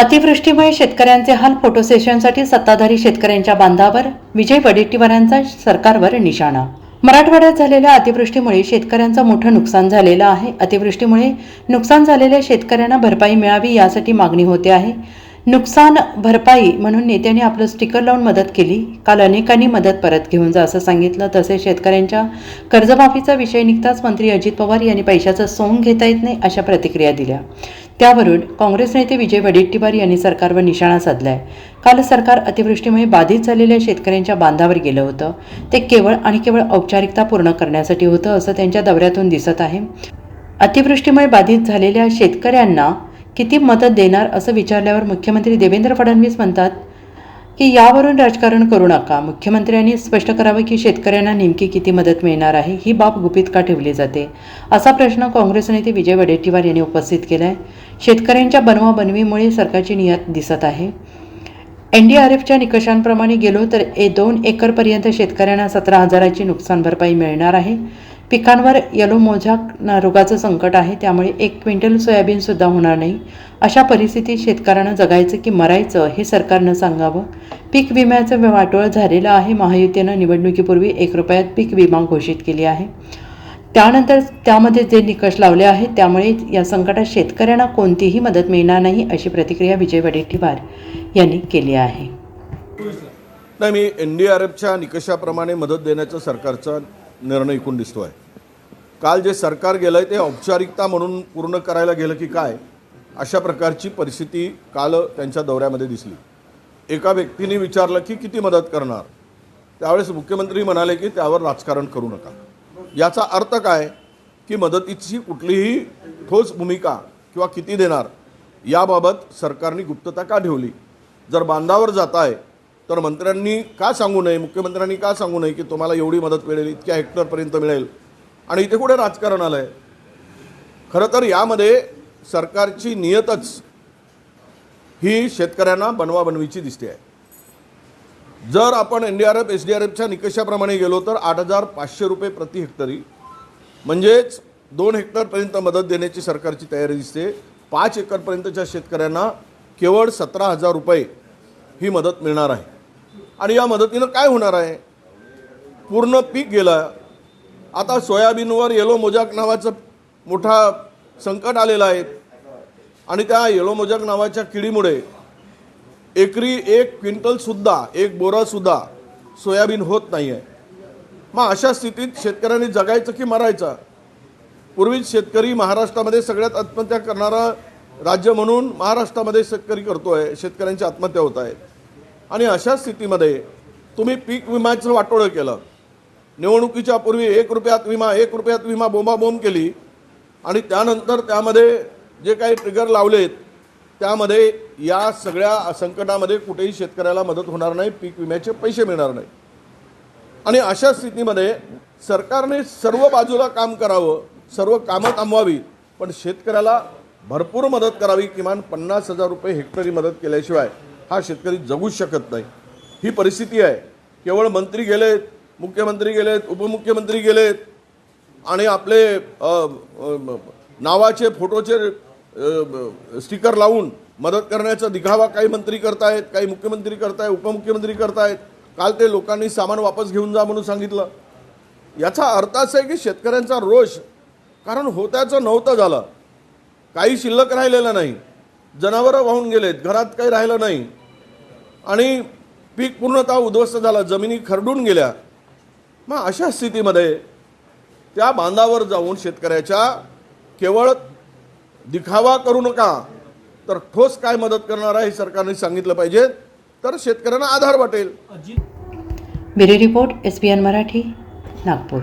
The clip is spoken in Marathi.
अतिवृष्टीमुळे शेतकऱ्यांचे हाल फोटो सेशनसाठी सत्ताधारी शेतकऱ्यांच्या बांधावर विजय वडेट्टीवारांचा सरकारवर निशाणा. मराठवाड्यात झालेल्या अतिवृष्टीमुळे शेतकऱ्यांचं मोठं नुकसान झालेलं आहे. अतिवृष्टीमुळे नुकसान झालेल्या शेतकऱ्यांना भरपाई मिळावी यासाठी मागणी होते आहे. नुकसान भरपाई म्हणून नेत्यांनी आपलं स्टिकर लावून मदत केली. काल अनेकांनी मदत परत घेऊन जा असं सांगितलं. तसेच शेतकऱ्यांच्या कर्जमाफीचा विषय निघताच मंत्री अजित पवार यांनी पैशाचं सोंग घेता येत नाही अशा प्रतिक्रिया दिल्या. त्यावरून काँग्रेस नेते विजय वडेट्टीवार यांनी सरकारवर निशाणा साधलाय. काल सरकार अतिवृष्टीमुळे बाधित झालेल्या शेतकऱ्यांच्या बांधावर गेलं होतं. ते केवळ आणि केवळ औपचारिकता पूर्ण करण्यासाठी होतं असं त्यांच्या दौऱ्यातून दिसत आहे. अतिवृष्टीमुळे बाधित झालेल्या शेतकऱ्यांना किती मदत देणार असं विचारल्यावर मुख्यमंत्री देवेंद्र फडणवीस म्हणतात की यावरून राजकारण करू नका. मुख्यमंत्र्यांनी स्पष्ट करावं की शेतकऱ्यांना नेमकी किती मदत मिळणार आहे ही बाब गुपित का ठेवली जाते? असा प्रश्न काँग्रेस नेते विजय वडेट्टीवार यांनी उपस्थित केला आहे शेतकऱ्यांच्या बनवाबनवीमुळे सरकारची नियत दिसत आहे. एन डी आर एफच्या निकषांप्रमाणे गेलो तर ए दोन एकरपर्यंत शेतकऱ्यांना सतरा हजाराची नुकसान भरपाई मिळणार आहे. पिकांवर येलो मोझाक रोगाचं संकट आहे त्यामुळे एक क्विंटल सोयाबीनसुद्धा होणार नाही. अशा परिस्थितीत शेतकऱ्यांना जगायचं की मरायचं हे सरकारनं सांगावं. पीक विम्याचं वाटोळ झालेलं आहे. महायुतीनं निवडणुकीपूर्वी एक रुपयात पीक विमा घोषित केली आहे. त्यानंतर त्यामध्ये जे निकष लावले आहेत त्यामुळे या संकटात शेतकऱ्यांना कोणतीही मदत मिळणार नाही अशी प्रतिक्रिया विजय वडेट्टीवार यांनी केली आहे. नाही मी एन डी आर एफच्या निकषाप्रमाणे मदत देण्याचं सरकारचा निर्णय इकून दिसतो आहे काल जे सरकार गेलं आहे ते औपचारिकता म्हणून पूर्ण करायला गेलं की काय अशा प्रकारची परिस्थिती काल त्यांच्या दौऱ्यामध्ये दिसली. एका व्यक्तीने विचारलं की किती मदत करणार? त्यावेळेस मुख्यमंत्री म्हणाले की त्यावर राजकारण करू नका. याचा अर्थ काय? की मदतीची कुठलीही ठोस भूमिका किंवा किती देणार याबाबत सरकारने गुप्तता का ठेवली? जर बांधावर जात आहे तर मंत्र्यांनी का सांगू नये मुख्यमंत्र्यांनी का सांगू नये की तुम्हाला एवढी मदत मिळेल इतक्या हेक्टरपर्यंत मिळेल? आणि इथे कुठे राजकारण आलं आहे खरं तर यामध्ये सरकारची नियतच ही शेतकऱ्यांना बनवाबनवीची दिसते आहे. जर आपण N D R F S D R एफच्या निकषाप्रमाणे गेलो तर आठ हजार पाचशे रुपये प्रति हेक्टरी म्हणजेच दोन हेक्टरपर्यंत मदत देण्याची सरकारची तयारी दिसते. पाच एकरपर्यंतच्या शेतकऱ्यांना केवळ सतरा हजार रुपये ही मदत मिळणार आहे. आणि या मदतीनं काय होणार आहे? पूर्ण पीक गेलं. आता सोयाबीनवर येलो मोजाक नावाचं मोठा संकट आलेलं आहे. आणि त्या येलो मोजाक नावाच्या किडीमुळे एकरी एक क्विंटलसुद्धा एक बोरासुद्धा सोयाबीन होत नाही आहे मग अशा स्थितीत शेतकऱ्यांनी जगायचं की मरायचं? पूर्वी शेतकरी महाराष्ट्रामध्ये सगळ्यात आत्महत्या करणारा राज्य म्हणून महाराष्ट्रामध्ये शेतकरी करतो आहे शेतकऱ्यांची आत्महत्या होत आहेत आणि अशा स्थितीमध्ये तुम्ही पीक विम्याचं वाटोळं केलं. निवडणुकीच्या पूर्वी एक रुपयात विमा एक रुपयात विमा बोंबाबोंब केली. आणि त्यानंतर त्यामध्ये जे काही ट्रिगर लावलेत त्यामध्ये या सगळ्या संकटामध्ये कुठेही शेतकऱ्याला मदत होणार नाही पीक विम्याचे पैसे मिळणार नाही. आणि अशा स्थितीमध्ये सरकारने सर्व बाजूला काम करावं सर्व कामं थांबवावी पण शेतकऱ्याला भरपूर मदत करावी किमान पन्नास हजार रुपये हेक्टरी मदत केल्याशिवाय हा शेतकरी जगूच शकत नाही. ही परिस्थिती आहे. केवळ मंत्री गेलेत मुख्यमंत्री गेलेत उपमुख्यमंत्री गेलेत आणि आपले नावाचे फोटोचे स्टिकर लावून मदत करण्याचा दिखावा काही मंत्री करतायत काही मुख्यमंत्री करतायत उपमुख्यमंत्री करतायत. काल ते लोकांनी सामान वापस घेऊन जा म्हणून सांगितलं. याचा अर्थ असा आहे की शेतकऱ्यांचा रोष कारण होत्याचं नव्हतं झालं. काही शिल्लक राहिलेलं नाही. जनावरं वाहून गेलेत घरात काही राहिलं नाही. आणि पीक पूर्णतः उद्ध्वस्त झालं जमिनी खरडून गेल्या. मग अशा स्थितीमध्ये त्या बांधावर जाऊन शेतकऱ्याच्या केवळ दिखावा करू नका तर ठोस काय मदत करणार आहे हे सरकारने सांगितलं पाहिजे. तर शेतकऱ्यांना आधार वाटेल. Bureau report S B N Marathi Nagpur.